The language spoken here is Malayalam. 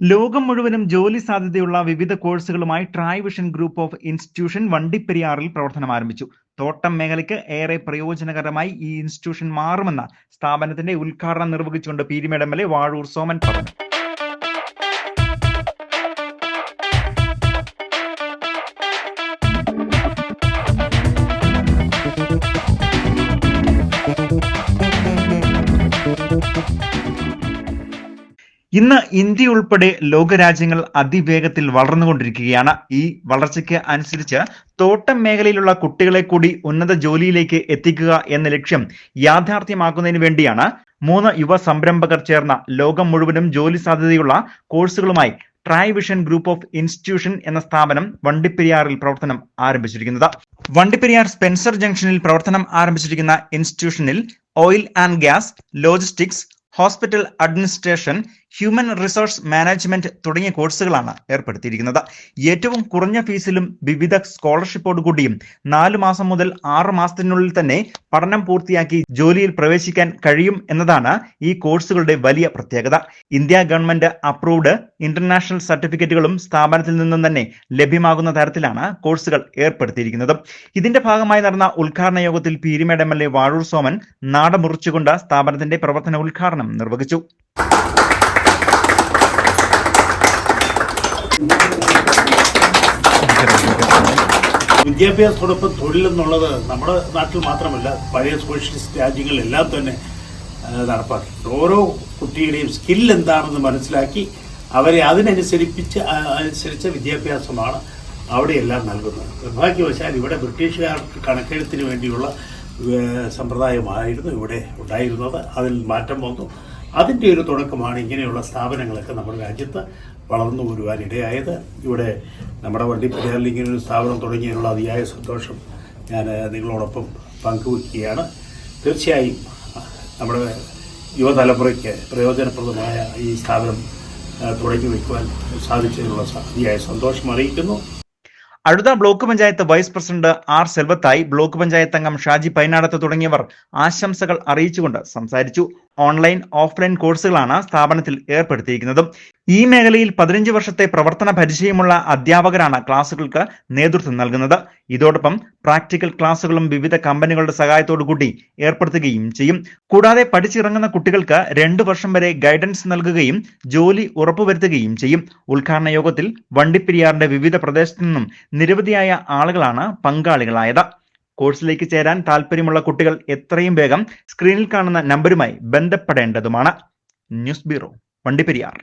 ലോകം മുഴുവനും ജോലി സാധ്യതയുള്ള വിവിധ കോഴ്സുകളുമായി Trivision group of institution വണ്ടിപ്പെരിയാറിൽ പ്രവർത്തനം ആരംഭിച്ചു. തോട്ടം മേഖലയ്ക്ക് ഏറെ പ്രയോജനകരമായി ഈ ഇൻസ്റ്റിറ്റ്യൂഷൻ മാറുമെന്ന സ്ഥാപനത്തിന്റെ ഉദ്ഘാടനം നിർവഹിച്ചുകൊണ്ട് Peermade M L A Vazhoor Soman പറഞ്ഞു. ഇന്ന് ഇന്ത്യ ഉൾപ്പെടെ ലോകരാജ്യങ്ങൾ അതിവേഗത്തിൽ വളർന്നുകൊണ്ടിരിക്കുകയാണ്. ഈ വളർച്ചയ്ക്ക് അനുസരിച്ച് തോട്ടം മേഖലയിലുള്ള കുട്ടികളെ കൂടി ഉന്നത ജോലിയിലേക്ക് എത്തിക്കുക എന്ന ലക്ഷ്യം യാഥാർത്ഥ്യമാക്കുന്നതിന് വേണ്ടിയാണ് മൂന്ന് യുവ സംരംഭകർ ചേർന്ന ലോകം മുഴുവനും ജോലി സാധ്യതയുള്ള കോഴ്സുകളുമായി Trivision vision group of institution എന്ന സ്ഥാപനം വണ്ടിപ്പെരിയാറിൽ പ്രവർത്തനം ആരംഭിച്ചിരിക്കുന്നത്. വണ്ടിപ്പെരിയാർ സ്പെൻസർ ജംഗ്ഷനിൽ പ്രവർത്തനം ആരംഭിച്ചിരിക്കുന്ന ഇൻസ്റ്റിറ്റ്യൂഷനിൽ oil and gas logistics hospital administration human resource management തുടങ്ങിയ കോഴ്സുകളാണ് ഏർപ്പെടുത്തിയിരിക്കുന്നത്. ഏറ്റവും കുറഞ്ഞ ഫീസിലും വിവിധ സ്കോളർഷിപ്പോടുകൂടിയും നാലു മാസം മുതൽ ആറ് മാസത്തിനുള്ളിൽ തന്നെ പഠനം പൂർത്തിയാക്കി ജോലിയിൽ പ്രവേശിക്കാൻ കഴിയും എന്നതാണ് ഈ കോഴ്സുകളുടെ വലിയ പ്രത്യേകത. ഇന്ത്യ ഗവൺമെന്റ് അപ്രൂവ്ഡ് ഇന്റർനാഷണൽ സർട്ടിഫിക്കറ്റുകളും സ്ഥാപനത്തിൽ നിന്നും തന്നെ ലഭ്യമാകുന്ന തരത്തിലാണ് കോഴ്സുകൾ ഏർപ്പെടുത്തിയിരിക്കുന്നത്. ഇതിന്റെ ഭാഗമായി നടന്ന ഉദ്ഘാടന യോഗത്തിൽ Peermade M L A Vazhoor Soman നാടമുറിച്ചുകൊണ്ട് സ്ഥാപനത്തിന്റെ പ്രവർത്തന ഉദ്ഘാടനം നിർവഹിച്ചു. വിദ്യാഭ്യാസത്തോടൊപ്പം തൊഴിലെന്നുള്ളത് നമ്മുടെ നാട്ടിൽ മാത്രമല്ല പഴയ സോഷ്യലിസ്റ്റ് രാജ്യങ്ങളിലെല്ലാം തന്നെ നടപ്പാക്കി ഓരോ കുട്ടിയുടെയും സ്കിൽ എന്താണെന്ന് മനസ്സിലാക്കി അവരെ അതിനനുസരിപ്പിച്ച് അനുസരിച്ച വിദ്യാഭ്യാസമാണ് അവിടെയെല്ലാം നൽകുന്നത്. നിർഭാഗ്യവശാൽ ഇവിടെ ബ്രിട്ടീഷുകാർക്ക് കണക്കെഴുത്തിന് വേണ്ടിയുള്ള സമ്പ്രദായമായിരുന്നു ഇവിടെ ഉണ്ടായിരുന്നത്. അതിൽ മാറ്റം വന്നു. അതിന്റെ ഒരു തുടക്കമാണ് ഇങ്ങനെയുള്ള സ്ഥാപനങ്ങളൊക്കെ നമ്മുടെ രാജ്യത്ത് വളർന്നു വരുവാനിടയായത് ഇവിടെ നമ്മുടെ വണ്ടിപ്പെരിയാറിൽ ഇങ്ങനെ ഒരു സ്ഥാപനം തുടങ്ങിയതിനുള്ള അതിയായ സന്തോഷം ഞാൻ നിങ്ങളോടൊപ്പം പങ്കുവയ്ക്കുകയാണ് തീർച്ചയായും നമ്മുടെ യുവതലമുറയ്ക്ക് പ്രയോജനപ്രദമായ ഈ സ്ഥാപനം തുടങ്ങി വയ്ക്കുവാൻ സാധിച്ചതിനുള്ള അതിയായ സന്തോഷം അറിയിക്കുന്നു. Azhutha block panchayat vice president R സെൽവത്തായി block panchayat അംഗം ഷാജി പൈനാടത്ത് തുടങ്ങിയവർ ആശംസകൾ അറിയിച്ചുകൊണ്ട് സംസാരിച്ചു. ഓൺലൈൻ ഓഫ്ലൈൻ കോഴ്സുകളാണ് സ്ഥാപനത്തിൽ ഏർപ്പെടുത്തിയിരിക്കുന്നത്. ഈ മേഖലയിൽ പതിനഞ്ച് വർഷത്തെ പ്രവർത്തന പരിചയമുള്ള അധ്യാപകരാണ് ക്ലാസുകൾക്ക് നേതൃത്വം നൽകുന്നത്. ഇതോടൊപ്പം പ്രാക്ടിക്കൽ ക്ലാസുകളും വിവിധ കമ്പനികളുടെ സഹായത്തോടു കൂടി ഏർപ്പെടുത്തുകയും ചെയ്യും. കൂടാതെ പഠിച്ചിറങ്ങുന്ന കുട്ടികൾക്ക് രണ്ടു വർഷം വരെ ഗൈഡൻസ് നൽകുകയും ജോലി ഉറപ്പുവരുത്തുകയും ചെയ്യും. ഉദ്ഘാടന യോഗത്തിൽ വണ്ടിപ്പെരിയാറിന്റെ വിവിധ പ്രദേശത്തു നിന്നും നിരവധിയായ ആളുകളാണ് പങ്കാളികളായത്. കോഴ്സിലേക്ക് ചേരാൻ താല്പര്യമുള്ള കുട്ടികൾ എത്രയും വേഗം സ്ക്രീനിൽ കാണുന്ന നമ്പരുമായി ബന്ധപ്പെടേണ്ടതുമാണ്. News bureau Vandiperiyar.